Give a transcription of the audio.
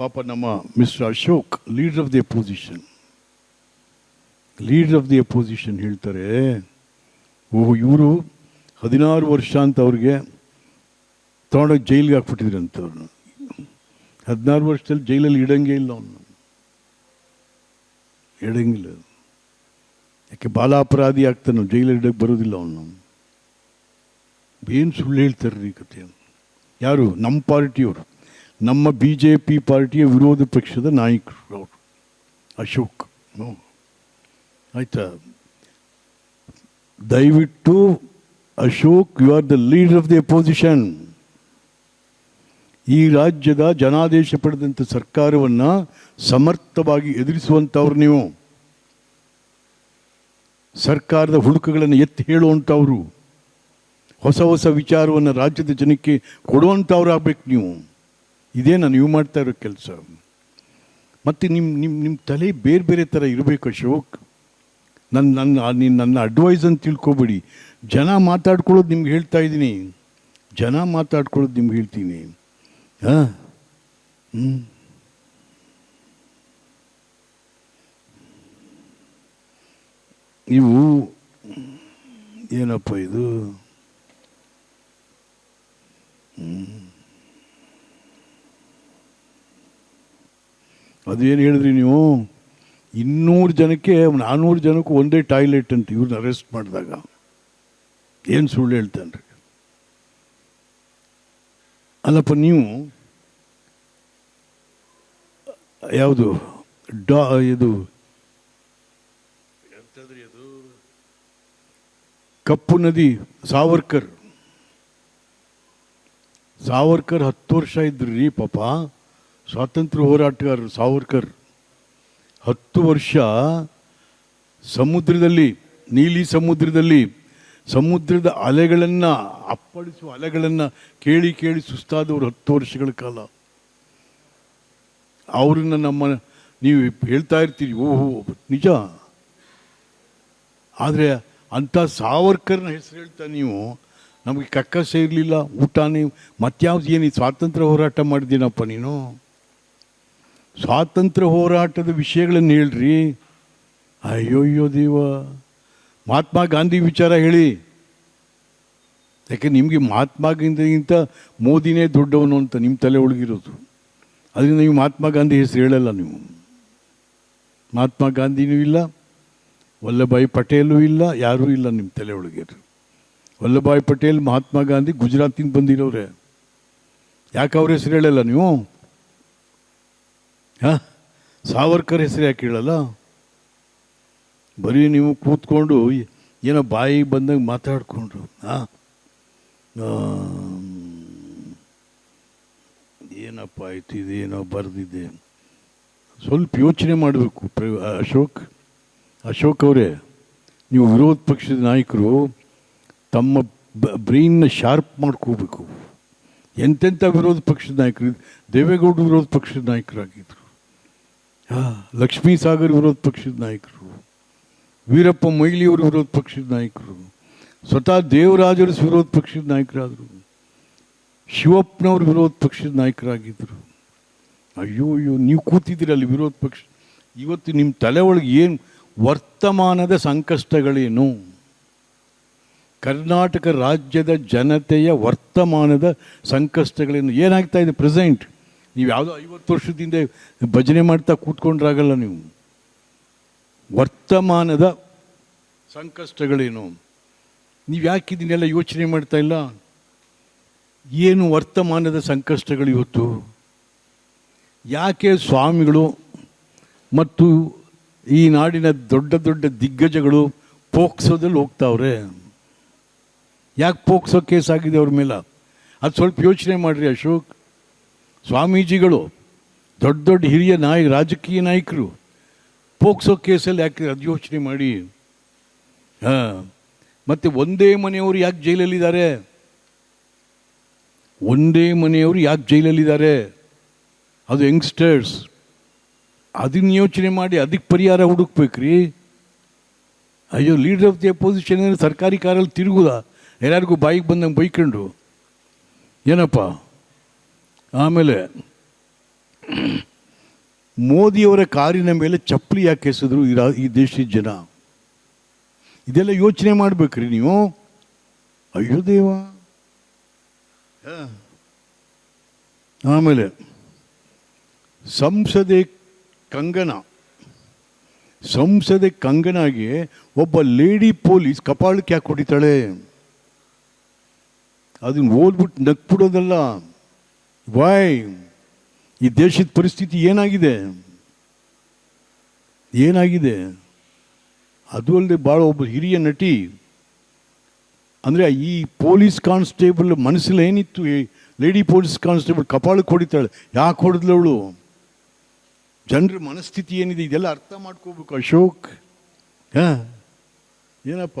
ಪಾಪ ನಮ್ಮ mister Ashok leader of the opposition leader of the opposition ಹೇಳ್ತಾರೆ, ಓ ಇವರು ಹದಿನಾರು ವರ್ಷ ಅಂತ ಅವ್ರಿಗೆ ತೊಗೊಂಡೋಗಿ ಜೈಲಿಗೆ ಹಾಕ್ಬಿಟ್ಟಿದ್ರು ಅಂತವ್ರನ್ನ. ಹದಿನಾರು ವರ್ಷದಲ್ಲಿ ಜೈಲಲ್ಲಿ ಇಡಂಗೇ ಇಲ್ಲ ಅವನು ಇಡಂಗಿಲ್ಲ. ಯಾಕೆ ಬಾಲಾಪರಾಧಿ ಆಗ್ತಾನೆ ಜೈಲಲ್ಲಿ ಇಡಕ್ಕೆ ಬರೋದಿಲ್ಲ ಅವನು. ಏನು ಸುಳ್ಳು ಹೇಳ್ತಾರೆ ಈ ಕಥೆ ಯಾರು? ನಮ್ಮ ಪಾರ್ಟಿಯವರು ನಮ್ಮ ಬಿ ಜೆ ಪಿ ಪಾರ್ಟಿಯ ವಿರೋಧ ಪಕ್ಷದ ನಾಯಕರು ಅವರು ಅಶೋಕ್ ಆಯಿತಾ? ದಯವಿಟ್ಟು Ashok you are the leader of the opposition ಈ ರಾಜ್ಯದ ಜನಾದೇಶ ಪಡೆದಂಥ ಸರ್ಕಾರವನ್ನು ಸಮರ್ಥವಾಗಿ ಎದುರಿಸುವಂಥವ್ರು ನೀವು. ಸರ್ಕಾರದ ಹುಡುಕಗಳನ್ನು ಎತ್ತಿ ಹೇಳುವಂಥವ್ರು ಹೊಸ ಹೊಸ ವಿಚಾರವನ್ನು ರಾಜ್ಯದ ಜನಕ್ಕೆ ಕೊಡುವಂಥವ್ರು ಆಗ್ಬೇಕು ನೀವು. ಇದೇನ ನೀವು ಮಾಡ್ತಾ ಇರೋ ಕೆಲಸ. ಮತ್ತು ನಿಮ್ಮ ನಿಮ್ಮ ನಿಮ್ಮ ತಲೆ ಬೇರೆ ಬೇರೆ ಥರ ಇರಬೇಕು ಅಶೋಕ್. ನನ್ನ ನನ್ನ ನೀನು ನನ್ನ ಅಡ್ವೈಸ್ ಅಂತ ತಿಳ್ಕೊಬೇಡಿ. ಜನ ಮಾತಾಡ್ಕೊಳ್ಳೋದು ನಿಮ್ಗೆ ಹೇಳ್ತಾ ಇದ್ದೀನಿ. ಜನ ಮಾತಾಡ್ಕೊಳ್ಳೋದು ನಿಮ್ಗೆ ಹೇಳ್ತೀನಿ. ಹಾಂ? ಹ್ಞೂ ಇವು, ಏನಪ್ಪ ಇದು? ಅದೇನು ಹೇಳಿದ್ರಿ ನೀವು? ಇನ್ನೂರು ಜನಕ್ಕೆ ನಾನ್ನೂರು ಜನಕ್ಕೂ ಒಂದೇ ಟಾಯ್ಲೆಟ್ ಅಂತ ಇವ್ರನ್ನ ಅರೆಸ್ಟ್ ಮಾಡಿದಾಗ ಏನು ಸುಳ್ಳು ಹೇಳ್ತಾನೆ ರೀ? ಅಲ್ಲಪ್ಪ ನೀವು ಯಾವುದು? ಡಾ ಇದು ಅದು? ಕಪ್ಪು ನದಿ ಸಾವರ್ಕರ್. ಸಾವರ್ಕರ್ ಹತ್ತು ವರ್ಷ ಇದ್ರಿ ಪಾಪ. ಸ್ವಾತಂತ್ರ್ಯ ಹೋರಾಟಗಾರರು ಸಾವರ್ಕರ್, ಹತ್ತು ವರ್ಷ ಸಮುದ್ರದಲ್ಲಿ, ನೀಲಿ ಸಮುದ್ರದಲ್ಲಿ ಸಮುದ್ರದ ಅಲೆಗಳನ್ನು ಅಪ್ಪಳಿಸುವ ಅಲೆಗಳನ್ನು ಕೇಳಿ ಕೇಳಿ ಸುಸ್ತಾದವರು ಹತ್ತು ವರ್ಷಗಳ ಕಾಲ. ಅವರನ್ನು ನಮ್ಮ, ನೀವು ಹೇಳ್ತಾ ಇರ್ತೀರಿ, ಓಹೋ, ನಿಜ. ಆದರೆ ಅಂಥ ಸಾವರ್ಕರ್ನ ಹೆಸರು ಹೇಳ್ತಾ ನೀವು, ನಮಗೆ ಕಕ್ಕಸೆ ಇರಲಿಲ್ಲ, ಊಟ ನೀವು, ಮತ್ಯಾವ್ದು ಏನು ಸ್ವಾತಂತ್ರ್ಯ ಹೋರಾಟ ಮಾಡಿದ್ದೀನಪ್ಪ ನೀನು? ಸ್ವಾತಂತ್ರ್ಯ ಹೋರಾಟದ ವಿಷಯಗಳನ್ನು ಹೇಳ್ರಿ. ಅಯ್ಯೋ ಅಯ್ಯೋ ದೇವ. ಮಹಾತ್ಮ ಗಾಂಧಿ ವಿಚಾರ ಹೇಳಿ. ಯಾಕೆ ನಿಮಗೆ ಮಹಾತ್ಮ ಗಾಂಧಿಗಿಂತ ಮೋದಿನೇ ದೊಡ್ಡವನು ಅಂತ ನಿಮ್ಮ ತಲೆ ಒಳಗಿರೋದು. ಅದರಿಂದ ನೀವು ಮಹಾತ್ಮ ಗಾಂಧಿ ಹೆಸರು ಹೇಳಲ್ಲ ನೀವು. ಮಹಾತ್ಮ ಗಾಂಧಿನೂ ಇಲ್ಲ, ವಲ್ಲಭಾಯಿ ಪಟೇಲೂ ಇಲ್ಲ, ಯಾರೂ ಇಲ್ಲ ನಿಮ್ಮ ತಲೆ ಒಳಗೆ. ವಲ್ಲಭಾಯಿ ಪಟೇಲ್, ಮಹಾತ್ಮ ಗಾಂಧಿ ಗುಜರಾತಿಂದ ಬಂದಿರೋರೆ. ಯಾಕೆ ಅವ್ರ ಹೆಸರು ಹೇಳಲ್ಲ ನೀವು? ಹಾಂ? ಸಾವರ್ಕರ್ ಹೆಸರು ಯಾಕೆ ಹೇಳಲ್ಲ? ಬರೀ ನೀವು ಕೂತ್ಕೊಂಡು ಏನೋ ಬಾಯಿಗೆ ಬಂದಂಗೆ ಮಾತಾಡಿಕೊಂಡ್ರು. ಹಾಂ? ಏನಪ್ಪ ಆಯ್ತು, ಇದೇನೋ ಬರೆದಿದೆ. ಸ್ವಲ್ಪ ಯೋಚನೆ ಮಾಡಬೇಕು. ಅಶೋಕ್ ಅಶೋಕ್ ಅವರೇ, ನೀವು ವಿರೋಧ ಪಕ್ಷದ ನಾಯಕರು ತಮ್ಮ ಬ್ರೈನ್ನ ಶಾರ್ಪ್ ಮಾಡ್ಕೋಬೇಕು. ಎಂತೆಂಥ ವಿರೋಧ ಪಕ್ಷದ ನಾಯಕರು, ದೇವೇಗೌಡ ವಿರೋಧ ಪಕ್ಷದ ನಾಯಕರಾಗಿದ್ದರು ಲಕ್ಷ್ಮೀ ಸಾಗರ್ ವಿರೋಧ ಪಕ್ಷದ ನಾಯಕರು, ವೀರಪ್ಪ ಮೊಯ್ಲಿಯವರು ವಿರೋಧ ಪಕ್ಷದ ನಾಯಕರು, ಸ್ವತಃ ದೇವರಾಜರು ವಿರೋಧ ಪಕ್ಷದ ನಾಯಕರಾದರು ಶಿವಪ್ಪನವರು ವಿರೋಧ ಪಕ್ಷದ ನಾಯಕರಾಗಿದ್ದರು ಅಯ್ಯೋ ಅಯ್ಯೋ, ನೀವು ಕೂತಿದ್ದೀರಿ ಅಲ್ಲಿ ವಿರೋಧ ಪಕ್ಷ. ಇವತ್ತು ನಿಮ್ಮ ತಲೆ ಒಳಗೆ ಏನು ವರ್ತಮಾನದ ಸಂಕಷ್ಟಗಳೇನು? ಕರ್ನಾಟಕ ರಾಜ್ಯದ ಜನತೆಯ ವರ್ತಮಾನದ ಸಂಕಷ್ಟಗಳೇನು? ಏನಾಗ್ತಾ ಇದೆ ಪ್ರೆಸೆಂಟ್? ನೀವು ಯಾವುದೋ ಐವತ್ತು ವರ್ಷದಿಂದ ಭಜನೆ ಮಾಡ್ತಾ ಕೂತ್ಕೊಂಡ್ರಾಗಲ್ಲ ನೀವು. ವರ್ತಮಾನದ ಸಂಕಷ್ಟಗಳೇನು? ನೀವು ಯಾಕೆ ಇದನ್ನೆಲ್ಲ ಯೋಚನೆ ಮಾಡ್ತಾ ಇಲ್ಲ? ಏನು ವರ್ತಮಾನದ ಸಂಕಷ್ಟಗಳು ಇವತ್ತು? ಯಾಕೆ ಸ್ವಾಮಿಗಳು ಮತ್ತು ಈ ನಾಡಿನ ದೊಡ್ಡ ದೊಡ್ಡ ದಿಗ್ಗಜಗಳು ಪೋಕ್ಸೋದಲ್ಲಿ ಹೋಗ್ತಾವ್ರೆ? ಯಾಕೆ ಪೋಕ್ಸೋ ಕೇಸ್ ಆಗಿದೆ ಅವ್ರ ಮೇಲೆ? ಅದು ಸ್ವಲ್ಪ ಯೋಚನೆ ಮಾಡಿರಿ ಅಶೋಕ್. ಸ್ವಾಮೀಜಿಗಳು, ದೊಡ್ಡ ದೊಡ್ಡ ಹಿರಿಯ ನಾಯಕ, ರಾಜಕೀಯ ನಾಯಕರು, ಪೋಕ್ಸೋ ಕೇಸಲ್ಲಿ ಯಾಕೆ ಅದು ಮಾಡಿ? ಹಾಂ, ಮತ್ತು ಒಂದೇ ಮನೆಯವರು ಯಾಕೆ ಜೈಲಲ್ಲಿದ್ದಾರೆ? ಒಂದೇ ಮನೆಯವರು ಯಾಕೆ ಜೈಲಲ್ಲಿದ್ದಾರೆ? ಅದು ಯಂಗ್ಸ್ಟರ್ಸ್. ಅದನ್ನ ಯೋಚನೆ ಮಾಡಿ ಅದಕ್ಕೆ ಪರಿಹಾರ ಹುಡುಕ್ಬೇಕ್ರಿ. ಅಯ್ಯೋ, ಲೀಡರ್ ಆಫ್ ದಿ ಅಪೋಸಿಷನ್ ಸರ್ಕಾರಿ ಕಾರಲ್ಲಿ ತಿರುಗುದ? ಎಲ್ಲರಿಗೂ ಬಾಯಿಗೆ ಬಂದಂಗೆ ಬೈಕೊಂಡು. ಏನಪ್ಪ? ಆಮೇಲೆ ಮೋದಿಯವರ ಕಾರಿನ ಮೇಲೆ ಚಪ್ಪಲಿ ಯಾಕೆ ಎಸೆದ್ರು ಈ ರಾ, ಈ ದೇಶದ ಜನ. ಇದೆಲ್ಲ ಯೋಚನೆ ಮಾಡ್ಬೇಕ್ರಿ ನೀವು. ಅಯ್ಯೋ ದೇವ. ಆಮೇಲೆ ಸಂಸದೆ ಕಂಗನ. ಸಂಸದೆ ಕಂಗನಾಗೆ ಒಬ್ಬ ಲೇಡಿ ಪೊಲೀಸ್ ಕಪಾಳಕ್ಕೆ ಯಾಕೆ ಹೊಡಿತಾಳೆ ಅದನ್ನ ಓದ್ಬಿಟ್ಟು ನಕ್ಬಿಡೋದಲ್ಲ ವಾಯ್ ಈ ದೇಶದ ಪರಿಸ್ಥಿತಿ ಏನಾಗಿದೆ? ಏನಾಗಿದೆ? ಅದು ಅಲ್ಲದೆ ಭಾಳ ಒಬ್ಬ ಹಿರಿಯ ನಟಿ. ಅಂದರೆ ಈ ಪೊಲೀಸ್ ಕಾನ್ಸ್ಟೇಬಲ್ ಮನಸ್ಸಲ್ಲಿ ಏನಿತ್ತು? ಲೇಡಿ ಪೊಲೀಸ್ ಕಾನ್ಸ್ಟೇಬಲ್ ಕಪಾಳಕ್ಕೆ ಹೊಡಿತಾಳೆ. ಯಾಕೆ ಹೊಡೆದ್ಲು ಅವಳು? ಜನರ ಮನಸ್ಥಿತಿ ಏನಿದೆ? ಇದೆಲ್ಲ ಅರ್ಥ ಮಾಡ್ಕೋಬೇಕು ಅಶೋಕ್. ಹಾಂ? ಏನಪ್ಪ?